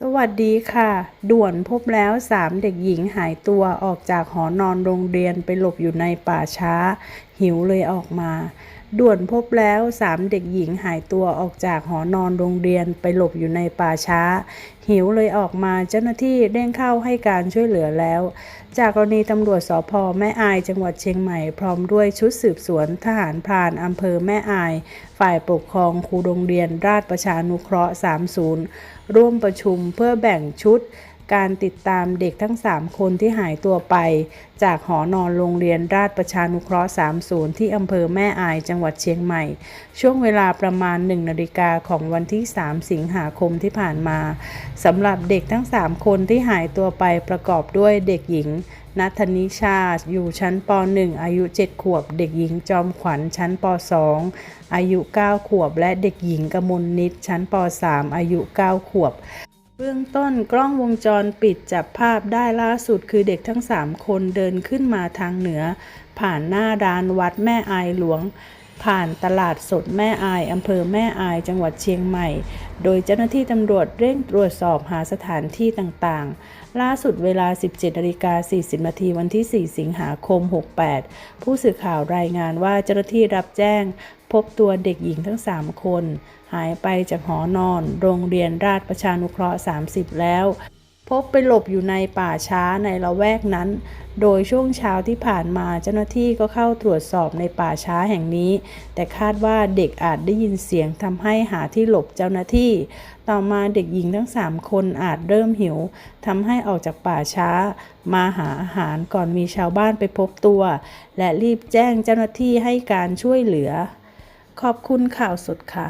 สวัสดีค่ะ ด่วนพบแล้ว3เด็กหญิงหายตัวออกจากหอนอนโรงเรียนไปหลบอยู่ในป่าช้า หิวเลยออกมาด่วนพบแล้ว3เด็กหญิงหายตัวออกจากหอนอนโรงเรียนไปหลบอยู่ในป่าช้า หิวเลยออกมาเจ้าหน้าที่เร่งเข้าให้การช่วยเหลือแล้ว จากกรณีตำรวจสพแม่อายจังหวัดเชียงใหม่พร้อมด้วยชุดสืบสวนทหารพรานอำเภอแม่อาย ฝ่ายปกครองครูโรงเรียนราชประชานุเคราะห์ 30 ร่วมประชุมเพื่อแบ่งชุด การติดตามเด็กทั้ง 3 คนที่หายตัวไป จากหอนอนโรงเรียนราชประชานุเคราะห์ 30 ที่อำเภอแม่อายจังหวัดเชียงใหม่ ช่วงเวลาประมาณ 1 นาฬิกาของวันที่ 3 สิงหาคมที่ผ่านมาสำหรับเด็กทั้ง 3 คนที่หายตัวไปประกอบด้วยเด็กหญิงนัทนิชา อยู่ชั้นป .1 อายุ 7 ขวบ เด็กหญิงจอมขวัญชั้นป .2 อายุ 9 ขวบ และเด็กหญิงกมลนิดชั้นป .3 อายุ 9 ขวบ เบื้องต้นกล้องวงจรปิดจับภาพได้ล่าสุดคือเด็กทั้ง 3 คนเดินขึ้นมาทางเหนือ ผ่านหน้าร้านวัดแม่อายหลวง ผ่านตลาดสดแม่อายอำเภอแม่อายจังหวัดเชียงใหม่ โดยเจ้าหน้าที่ตำรวจเร่งตรวจสอบหาสถานที่ต่างๆ ล่าสุดเวลา 17นาฬิกา40นาทีวันที่ 4 สิงหาคม 68 ผู้สื่อข่าวรายงานว่าเจ้าหน้าที่รับแจ้ง พบตัวเด็กหญิงทั้ง 3 คน หายไปจากหอนอน โรงเรียนราชประชานุเคราะห์ 30 แล้ว พบไปหลบอยู่ในป่าช้าในละแวกนั้น โดยช่วงเช้าที่ผ่านมาเจ้าหน้าที่ก็เข้าตรวจสอบในป่าช้าแห่งนี้ แต่คาดว่าเด็กอาจได้ยินเสียงทำให้หาที่หลบเจ้าหน้าที่ ต่อมาเด็กหญิงทั้ง3คนอาจเริ่มหิวทำให้ออกจากป่าช้า มาหาอาหารก่อนมีชาวบ้านไปพบตัว และรีบแจ้งเจ้าหน้าที่ให้การช่วยเหลือ ขอบคุณข่าวสดค่ะ